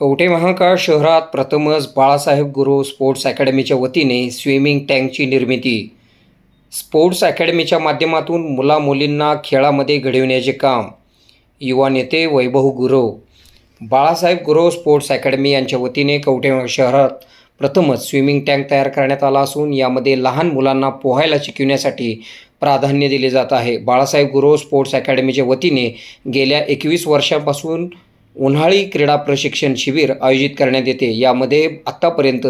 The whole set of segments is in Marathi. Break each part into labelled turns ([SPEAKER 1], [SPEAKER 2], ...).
[SPEAKER 1] कवठे महाकाळ शहरात प्रथमच बाळासाहेब गुरु स्पोर्ट्स अकॅडमीच्या वतीने स्विमिंग टँकची निर्मिती. स्पोर्ट्स अकॅडमीच्या माध्यमातून मुलामुलींना खेळामध्ये घडविण्याचे काम. युवा नेते वैभव गुरव बाळासाहेब गुरव स्पोर्ट्स अकॅडमी यांच्या वतीने कवठे शहरात प्रथमच स्विमिंग टँक तयार करण्यात आला असून यामध्ये लहान मुलांना पोहायला शिकविण्यासाठी प्राधान्य दिले जात आहे. बाळासाहेब गुरव स्पोर्ट्स अकॅडमीच्या वतीने गेल्या एकवीस वर्षांपासून उन्हाळी क्रीडा प्रशिक्षण शिबिर आयोजित करण्यात येते. यामध्ये आत्तापर्यंत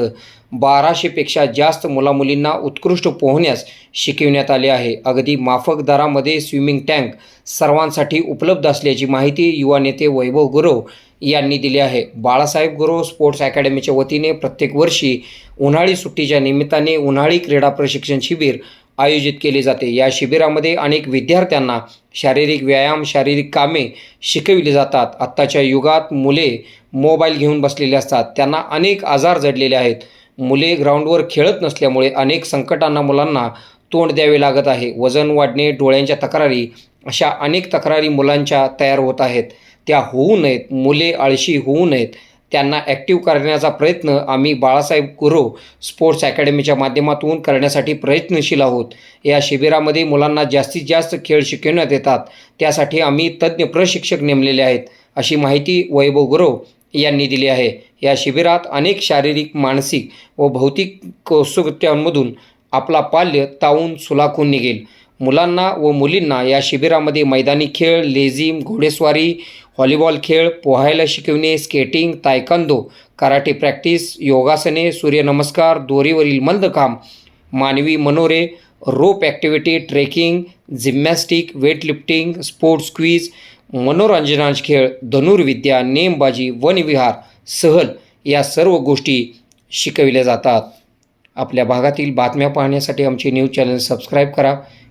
[SPEAKER 1] बाराशेपेक्षा जास्त मुलामुलींना उत्कृष्ट पोहण्यास शिकविण्यात आले आहे. अगदी माफक दरामध्ये स्विमिंग टँक सर्वांसाठी उपलब्ध असल्याची माहिती युवा नेते वैभव गुरव यांनी दिली आहे. बाळासाहेब गुरव स्पोर्ट्स अकॅडमीच्या वतीने प्रत्येक वर्षी उन्हाळी सुट्टीच्या निमित्ताने उन्हाळी क्रीडा प्रशिक्षण शिबिर आयोजित केले जाते. या शिबिरामध्ये अनेक विद्यार्थ्यांना शारीरिक व्यायाम शारीरिक कामे शिकविली जातात. आत्ताच्या युगात मुले मोबाईल घेऊन बसलेले असतात. त्यांना अनेक आजार जडलेले आहेत. मुले ग्राउंडवर खेळत नसल्यामुळे अनेक संकटांना मुलांना तोंड द्यावे लागत आहे. वजन वाढणे डोळ्यांच्या तक्रारी अशा अनेक तक्रारी मुलांच्या तयार होत आहेत. त्या होऊ नयेत. मुले आळशी होऊ नयेत. त्यांना ॲक्टिव्ह करण्याचा प्रयत्न आम्ही बाळासाहेब गुरव स्पोर्ट्स अकॅडमीच्या माध्यमातून करण्यासाठी प्रयत्नशील आहोत. या शिबिरामध्ये मुलांना जास्तीत जास्त खेळ शिकवण्यात येतात. त्यासाठी आम्ही तज्ज्ञ प्रशिक्षक नेमलेले आहेत. अशी माहिती वैभव गुरव यांनी दिली आहे. या शिबिरात अनेक शारीरिक मानसिक व भौतिक कौशल्यांमधून आपला पाल्य तावून सुलाखून निघेल. मुलांना व मुलींना या शिबिरामध्ये मैदानी खेळ लेझिम घोडेस्वारी व्हॉलीबॉल खेळ पोहायला शिकवणे स्केटिंग तायकांदो कराटे प्रॅक्टिस योगासने सूर्यनमस्कार दोरीवरील मंदकाम मानवी मनोरे rope activity trekking gymnastic weightlifting sports quiz मनोरंजनांश खेळ धनुर्विद्या नेमबाजी वनविहार सहल या सर्व गोष्टी शिकविल्या जातात. आपल्या भागातील बातम्या पाहण्यासाठी आमचे न्यूज चॅनल सबस्क्राईब करा.